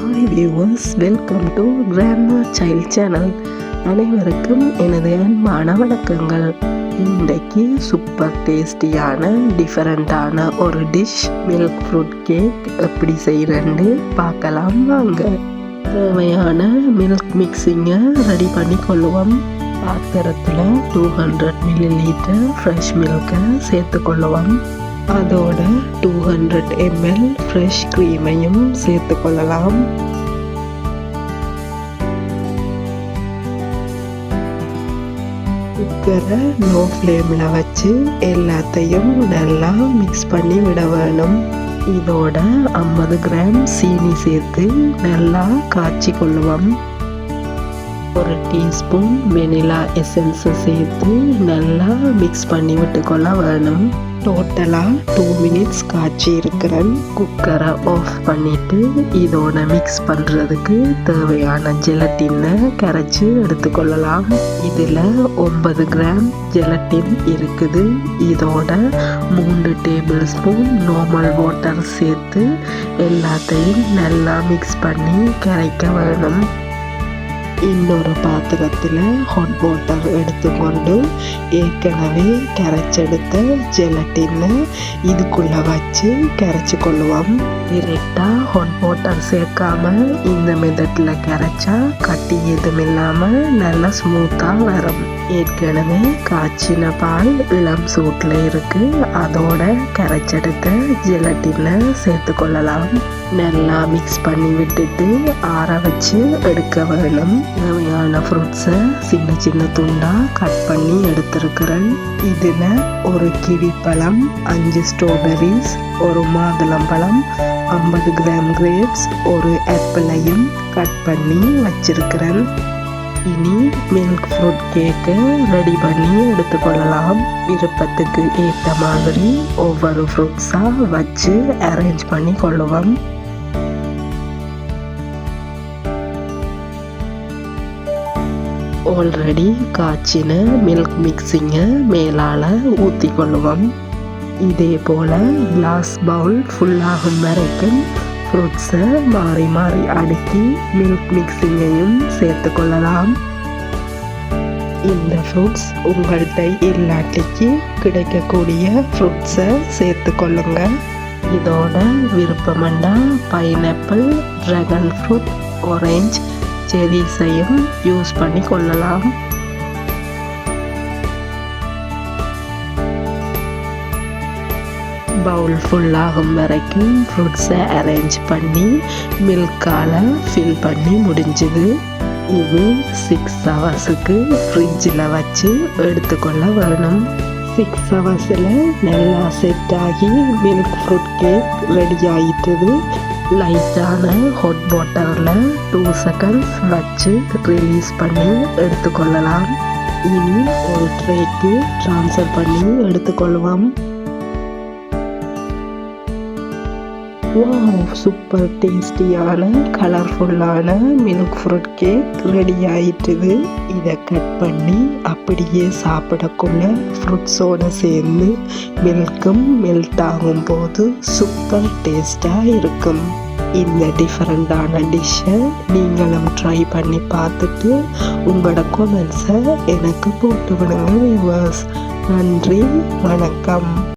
Hi viewers welcome to grandma child channel அனைவருக்கும் எனது அன்பான வணக்கங்கள். இன்றைக்கு சூப்பர் டேஸ்டியான டிஃப்ரெண்ட்டான ஒரு டிஷ் மில்க் ஃப்ரூட் கேக் எப்படி செய்கிறேன்னு பார்க்கலாம் வாங்க. தேவையான மில்க் மிக்சிங்கை ரெடி பண்ணி கொள்ளுவோம் பாத்திரத்தில் two hundred millilitre fresh மில்கை சேர்த்து கொள்ளுவோம் அதோட டூ ஹண்ட்ரட் எம்எல் ஃப்ரெஷ் க்ரீமையும் சேர்த்து கொள்ளலாம் குக்கரை லோ ஃப்ளேமில் வச்சு எல்லாத்தையும் நல்லா மிக்ஸ் பண்ணி விட வேணும். இதோட ஐம்பது கிராம் சீனி சேர்த்து நல்லா காய்ச்சி கொள்ளுவோம். ஒரு டீஸ்பூன் வெனிலா எசன்ஸை சேர்த்து நல்லா மிக்ஸ் பண்ணி விட்டுக்கொள்ள வேணும். டோட்டலாக டூ மினிட்ஸ் காய்ச்சி இருக்கிறேன் குக்கரை ஆஃப் பண்ணிவிட்டு இதோட மிக்ஸ் பண்ணுறதுக்கு தேவையான ஜெலட்டினை கரைச்சி எடுத்துக்கொள்ளலாம். இதில் ஒன்பது கிராம் ஜெலட்டின் இருக்குது. இதோட மூன்று டேபிள் ஸ்பூன் நார்மல் வாட்டர் சேர்த்து எல்லாத்தையும் நல்லா மிக்ஸ் பண்ணி கரைக்க வேணும். இன்னொரு பாத்திரத்தில் ஹாட் வாட்டர் எடுத்துக்கொண்டு ஏற்கனவே கரைச்செடுத்த ஜெலட்டினை இதுக்குள்ளே வச்சு கரைச்சி கொள்ளுவோம். டிரெக்டாக ஹாட் வாட்டர் சேர்க்காம இந்த மெதட்டில் கரைச்சா கட்டி எதுவும் இல்லாமல் நல்லா ஸ்மூத்தாக வரும். ஏற்கனவே காய்ச்சின பால் இளம் சூட்டில் இருக்கு. அதோட கரைச்செடுத்த ஜெலட்டினை சேர்த்து கொள்ளலாம். நல்லா மிக்ஸ் பண்ணி விட்டுட்டு ஆற வச்சு எடுக்க வேணும். தேவையான ஃப்ரூட்ஸை சின்ன சின்ன துண்டாக கட் பண்ணி எடுத்திருக்கிறேன். இதில் ஒரு கிவி பழம் அஞ்சு ஸ்ட்ராபெரிஸ் ஒரு மாதுளம்பழம் ஐம்பது கிராம் கிரேப்ஸ் ஒரு ஆப்பிளையும் கட் பண்ணி வச்சிருக்கிறேன். இனி மில்க் ஃப்ரூட் கேக்கை ரெடி பண்ணி எடுத்துக்கொள்ளலாம். விருப்பத்துக்கு ஏற்ற மாதிரி ஒவ்வொரு ஃப்ரூட்ஸாக வச்சு அரேஞ்ச் பண்ணி கொள்ளுவோம். ஆல்ரெடி காய்ச்சின மில்க் மிக்சிங்கை மேலால் ஊற்றி கொள்ளுவோம் இதே போல் கிளாஸ் பவுல் ஃபுல்லாகும் வரைக்கும் ஃப்ரூட்ஸை மாறி மாறி அடுக்கி மில்க் மிக்சிங்கையும் சேர்த்து கொள்ளலாம். இந்த ஃப்ரூட்ஸ் உங்கள்கிட்ட இல்லாட்டிக்கு கிடைக்கக்கூடிய ஃப்ரூட்ஸை சேர்த்து கொள்ளுங்க. இதோட விருப்பமண்டா பைனாப்பிள் ட்ராகன் ஃப்ரூட் ஆரஞ்ச் செரிஸையும் யூஸ் பண்ணி கொள்ளலாம். பவுல் ஃபுல்லாகும் வரைக்கும் ஃப்ரூட்ஸை அரேஞ்ச் பண்ணி மில்க்கால் ஃபில் பண்ணி முடிஞ்சுது. இது சிக்ஸ் ஹவர்ஸுக்கு ஃப்ரிட்ஜில் வச்சு எடுத்துக்கொள்ள வேணும். சிக்ஸ் ஹவர்ஸில் நல்லா செட் ஆகி மில்க் ஃப்ரூட் கேக் ரெடி ஆகிட்டது லைட்டான ஹாட் வாட்டரில் டூ செகண்ட்ஸ் வச்சு ரிலீஸ் பண்ணி எடுத்துக்கொள்ளலாம். இனி ஒரு ட்ரேக்கு ட்ரான்ஸ்ஃபர் பண்ணி எடுத்துக்கொள்வோம். வாவ் சூப்பர் டேஸ்டியான கலர்ஃபுல்லான மில்க் ஃப்ரூட் கேக் ரெடி ஆயிட்டுது. இதை கட் பண்ணி அப்படியே சாப்பிடக்குள்ள ஃப்ரூட்ஸோடு சேர்ந்து மில்க்கும் மெல்ட் ஆகும் போது சூப்பர் டேஸ்டாக இருக்கும். இந்த டிஃப்ரெண்டான டிஷ்ஷை நீங்களும் ட்ரை பண்ணி பார்த்துட்டு உங்களோட கொமெண்ட்ஸை எனக்கு போட்டு விடுங்க நன்றி வணக்கம்.